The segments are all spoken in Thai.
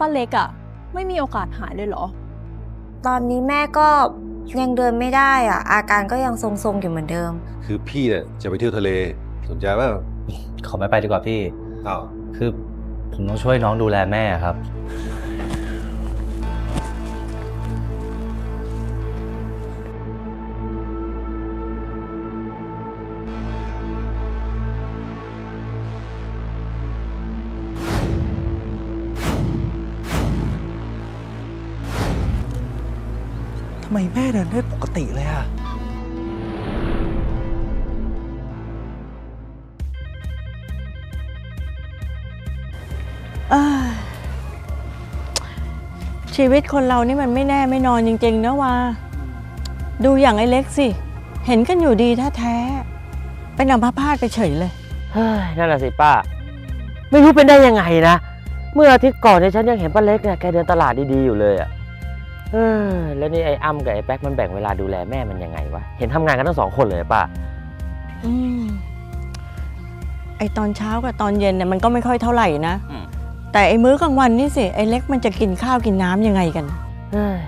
ป้าเล็กอะไม่มีโอกาสหายเลยเหรอ ตอนนี้แม่ก็ยังเดินไม่ได้อะ อาการก็ยังทรงๆอยู่เหมือนเดิม คือพี่เนี่ยจะไปเที่ยวทะเลสนใจเปล่าขอไม่ไปดีกว่าพี่ อ้าวคือผมต้องช่วยน้องดูแลแม่ครับ ทำไมแม่เดินได้ปกติเลยอะเอ้ยชีวิตคนเรานี่มันไม่แน่ไม่นอนจริง ๆ นะว่าดูอย่างไอ้เล็กสิ เห็นกันอยู่ดีแท้ๆเป็นอัมพาตไปเฉยเลย เฮ้ยนั่นแหละสิป้า ไม่รู้เป็นได้ยังไงนะ เมื่ออาทิตย์ก่อนเนี่ยฉันยังเห็นป้าเล็กเนี่ยแกเดินตลาดดีๆอยู่เลยอะเออ แล้วนี่ไอ้อ้ำกับไอ้แป๊กมันแบ่งเวลาดูแลแม่มันยังไงวะ เห็นทำงานกันทั้งสองคนเลยป้าอืมไอตอนเช้ากับตอนเย็นเนี่ยมันก็ไม่ค่อยเท่าไหร่นะอืมแต่ไอมื้อกลางวันนี่สิ ไอเล็กมันจะกินข้าวกินน้ำยังไงกันเฮ้ย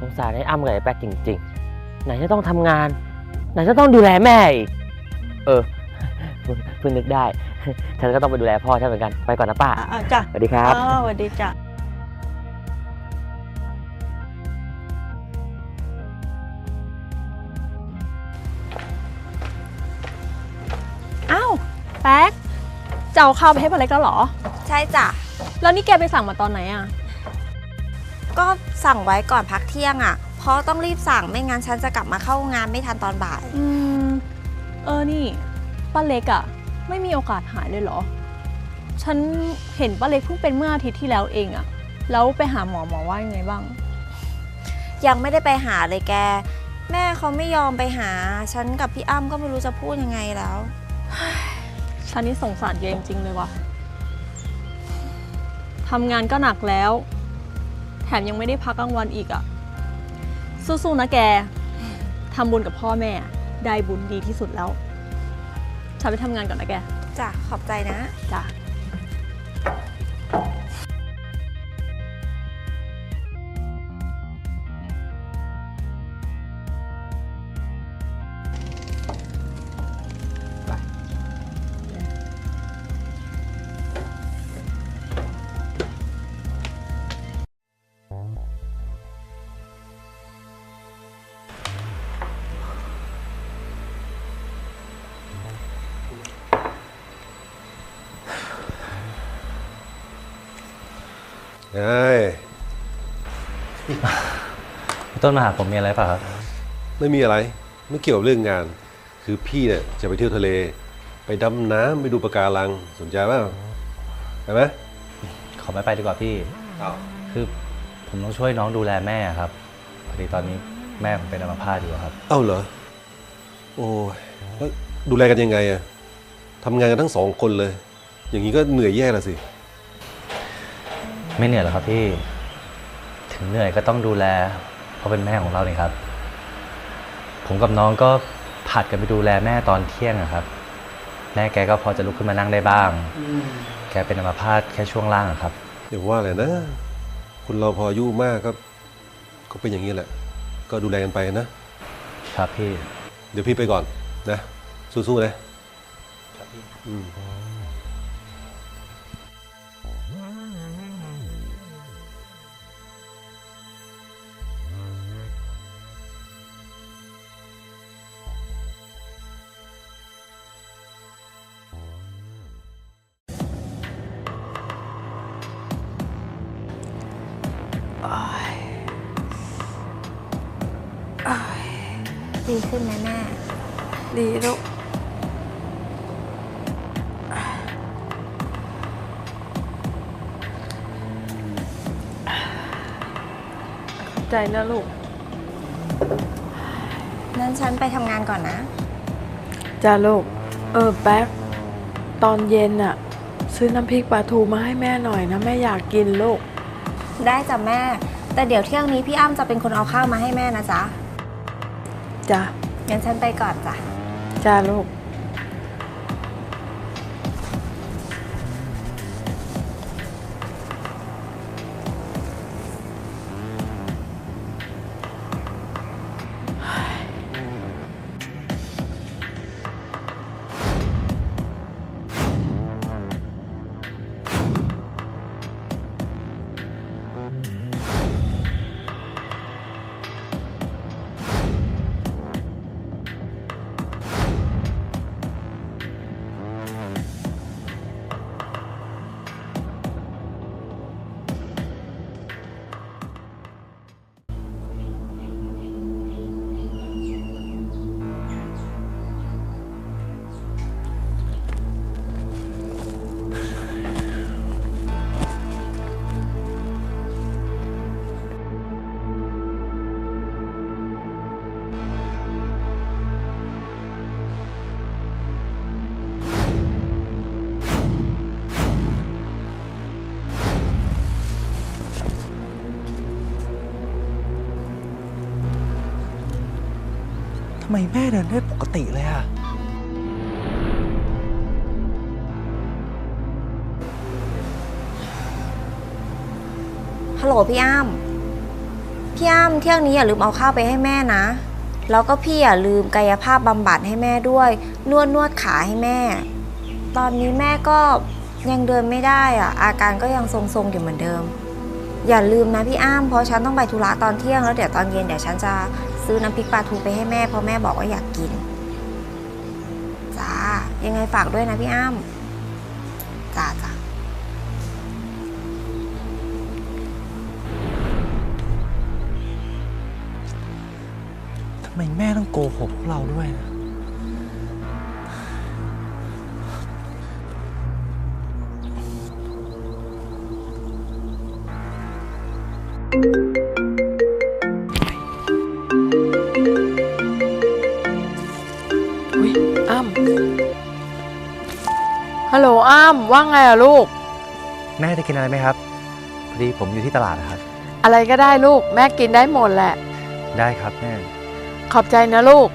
สงสารไอ้อ้ำกับไอ้แป๊กจริง ๆ ไหนจะต้องทำงาน ไหนจะต้องดูแลแม่อีก เออเพิ่งเพิ่งนึกได้ ฉันก็ต้องไปดูแลพ่อฉันเหมือนกัน ไปก่อนนะป้าอะจ้ะสวัสดีครับอ๋อสวัสดีจ้ะ อ้าวแป๊กจะเอาข้าวไปให้ป้าเล็กแล้วเหรอ ใช่จ้ะ แล้วนี่แกไปสั่งมาตอนไหนอะก็สั่งไว้ก่อนพักเที่ยงอะ เพราะต้องรีบสั่งไม่งั้นฉันจะกลับมาเข้างานไม่ทันตอนบ่าย อืม เออนี่ป้าเล็กอะไม่มีโอกาสหายเลยเหรอ ฉันเห็นป้าเล็กเพิ่งเป็นเมื่ออาทิตย์ที่แล้วเองอะแล้วไปหาหมอหมอว่ายังไงบ้าง ยังไม่ได้ไปหาเลยแก แม่เขาไม่ยอมไปหา ฉันกับพี่อ้ำก็ไม่รู้จะพูดยังไงแล้ว ฉันนี่สงสารแกจริงๆเลยว่ะทำงานก็หนักแล้ว แถมยังไม่ได้พักกลางวันอีกอะสู้ๆนะแกทำบุญกับพ่อแม่ ได้บุญดีที่สุดแล้ว ฉันไปทำงานก่อนนะแก จ้ะ ขอบใจนะ จ้ะ เอ้ย พี่ต้นมาหาผมมีอะไรเปล่ะครับ ไม่มีอะไร ไม่เกี่ยวกับเรื่องงาน คือพี่เนี่ยจะไปเที่ยวทะเล ไปดำน้ำไปดูปะการัง สนใจเปล่าไปไหมขอไม่ไปดีกว่าพี่ อ้าวคือผมต้องช่วยน้องดูแลแม่ครับ พอดีตอนนี้แม่ผมเป็นอัมพาตอยู่ครับ เอ้าเหรอ โอ้ยแล้วดูแลกันยังไงอะทำงานกันทั้งสองคนเลย อย่างนี้ก็เหนื่อยแย่ละสิ ไม่เหนื่อยหรอกครับพี่ ถึงเหนื่อยก็ต้องดูแล เพราะเป็นแม่ของเราเนี่ยครับ ผมกับน้องก็ผัดกันไปดูแลแม่ตอนเที่ยงอะครับ แม่แกก็พอจะลุกขึ้นมานั่งได้บ้าง แกเป็นอัมพาตแค่ช่วงล่างอะครับ อย่างว่าแหละนะ คุณเราพออายุมากก็ก็เป็นอย่างนี้แหละ ก็ดูแลกันไปนะ ครับพี่ เดี๋ยวพี่ไปก่อนนะ สู้ๆนะอืม ดีขึ้นไหมแม่ ดีลูก ขอบใจนะลูก นั้นฉันไปทำงานก่อนนะ จ้าลูก เออแป๊กตอนเย็นอะซื้อน้ำพริกปลาทูมาให้แม่หน่อยนะ แม่อยากกินลูก ได้จ้ะแม่ แต่เดี๋ยวเที่ยงนี้พี่อ้ำจะเป็นคนเอาข้าวมาให้แม่นะจ๊ะ จ้างั้นฉันไปก่อนจ้ะจ้าลูก ไมแม่เดินได้ปกติเลยอะฮัลโหลพี่อ้ำพี่อ้ำเที่ยงนี้อย่าลืมเอาข้าวไปให้แม่นะ แล้วก็พี่อย่าลืมกายภาพบำบัดให้แม่ด้วย นวดนวดขาให้แม่ ตอนนี้แม่ก็ยังเดินไม่ได้อะอาการก็ยังทรงๆอยู่เหมือนเดิม อย่าลืมนะพี่อ้ำเพราะฉันต้องไปธุระตอนเที่ยงแล้วเดี๋ยวตอนเย็นเดี๋ยวฉันจะซื้อน้ำพริกปลาทูไปให้แม่เพราะแม่บอกว่าอยากกินจ้ายังไงฝากด้วยนะพี่อ้ำจ้าจ้าทำไมแม่ต้องโกหกพวกเราด้วยนะ ฮัลโหลอ้ำว่าไงอะลูก แม่จะกินอะไรไหมครับ พอดีผมอยู่ที่ตลาดนะครับ อะไรก็ได้ลูก แม่กินได้หมดแหละ ได้ครับแม่ ขอบใจนะลูก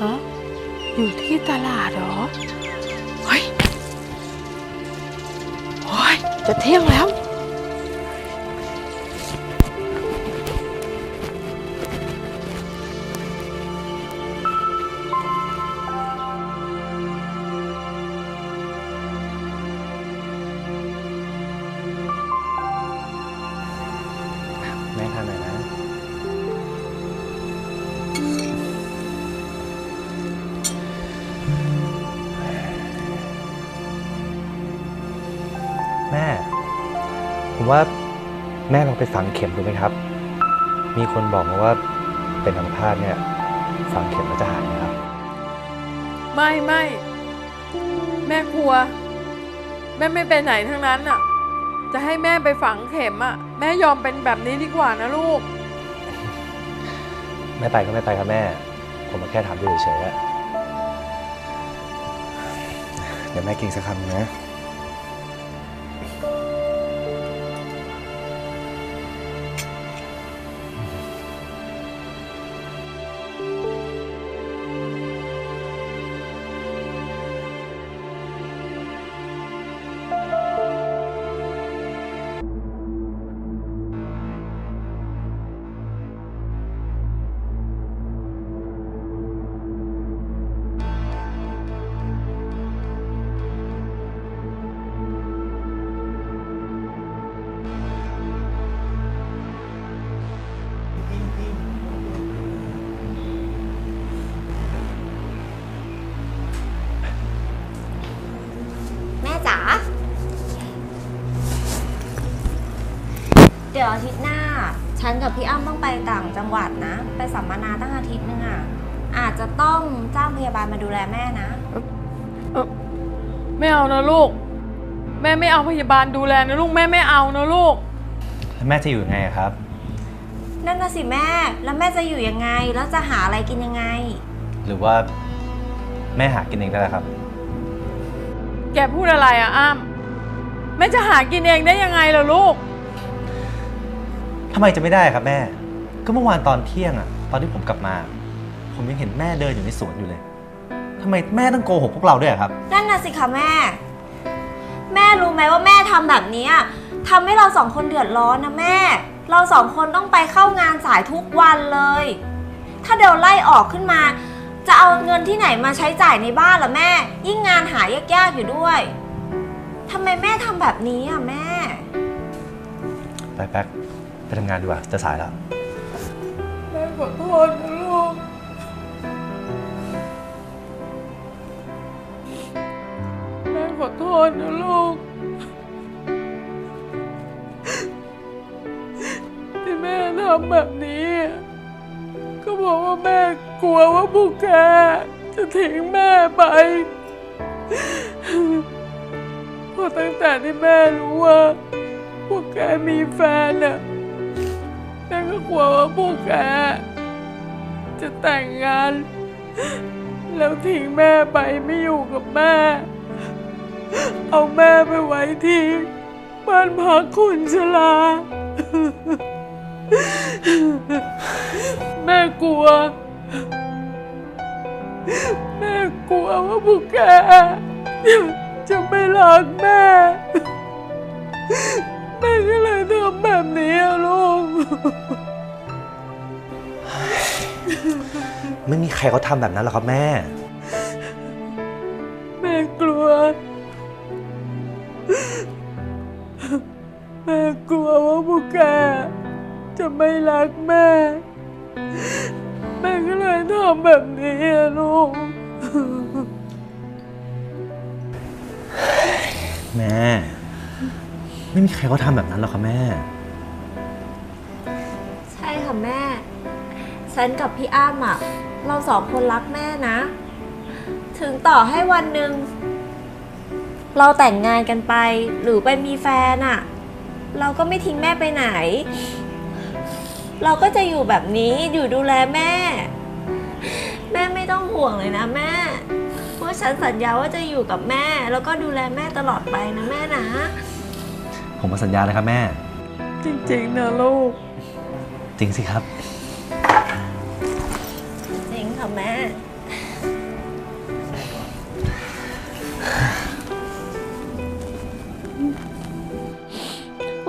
ฮะ อยู่ที่ตลาดเหรอ เฮ้ย โอ้ย จะเที่ยงแล้ว แม่ลองไปฝังเข็มดูไหมครับ มีคนบอกมาว่าเป็นอัมพาตเนี่ยฝังเข็มแล้วจะหายนะครับ ไม่ไม่แม่กลัว แม่ไม่ไปไหนทั้งนั้นอะ จะให้แม่ไปฝังเข็มอะ แม่ยอมเป็นแบบนี้ดีกว่านะลูก ไม่ไปก็ไม่ไปครับแม่ ผมมาแค่ถามดูเฉยๆอะเดี๋ยวแม่กินสักคำนะ เดี๋ยวอาทิตย์หน้า ฉันกับพี่อ้ำต้องไปต่างจังหวัดนะ ไปสัมมนาตั้งอาทิตย์นึงอะ อาจจะต้องจ้างพยาบาลมาดูแลแม่นะไม่เอานะลูก แม่ไม่เอาพยาบาลดูแลนะลูกแม่ไม่เอานะลูก แล้วแม่จะอยู่ยังไงอะครับ นั่นน่ะสิแม่ แล้วแม่จะอยู่ยังไง แล้วจะหาอะไรกินยังไง หรือว่าแม่หากินเองได้แล้วครับ แกพูดอะไรอะอ้ำแม่จะหากินเองได้ยังไงล่ะลูก ทำไมจะไม่ได้ครับแม่ ก็เมื่อวานตอนเที่ยงอะตอนที่ผมกลับมา ผมยังเห็นแม่เดินอยู่ในสวนอยู่เลยทำไมแม่ต้องโกหกพวกเราด้วยอะครับ นั่นน่ะสิคะแม่ แม่รู้ไหมว่าแม่ทำแบบนี้อะทำให้เราสองคนเดือดร้อนนะแม่ เราสองคนต้องไปเข้างานสายทุกวันเลย ถ้าเดี๋ยวไล่ออกขึ้นมา จะเอาเงินที่ไหนมาใช้จ่ายในบ้านล่ะแม่ ยิ่งงานหายากๆอยู่ด้วยทำไมแม่ทำแบบนี้อะแม่ ไปแป๊ก ไปทำงานดีกว่า จะสายแล้ว แม่ขอโทษนะลูก แม่ขอโทษนะลูก ที่แม่ทำแบบนี้ ก็บอกว่าแม่กลัวว่าพวกแกจะทิ้งแม่ไปเพราะตั้งแต่ที่แม่รู้ว่าพวกแกมีแฟนน่ะ ก็กลัวว่าพวกแกจะแต่งงาน แล้วทิ้งแม่ไปไม่อยู่กับแม่ เอาแม่ไปไว้ที่บ้านพักคนชราแม่กลัว แม่กลัวว่าพวกแกจะไม่รักแม่ แม่ก็เลยทำแบ ไม่มีใครเขาทำแบบนั้นหรอกครับแม่ แม่กลัว แม่กลัวว่าพวกแกจะไม่รักแม่ แม่ก็เลยทำแบบนี้อะลูก แม่ ไม่มีใครเขาทำแบบนั้นหรอกครับแม่ ใช่ค่ะแม่ฉันกับพี่อ้ำอะ เราสองคนรักแม่นะ ถึงต่อให้วันหนึ่ง เราแต่งงานกันไป หรือไปมีแฟนอะเราก็ไม่ทิ้งแม่ไปไหน เราก็จะอยู่แบบนี้อยู่ดูแลแม่ แม่ไม่ต้องห่วงเลยนะแม่ว่าฉันสัญญาว่าจะอยู่กับแม่ แล้วก็ดูแลแม่ตลอดไปนะแม่นะ ผมมาสัญญาเลยครับแม่ จริงๆนะลูก จริงสิครับ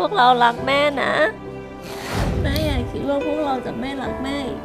วกเรารักแม่นะแม่อย่าคิดว่าพวกเราจะไม่รักแม่อีก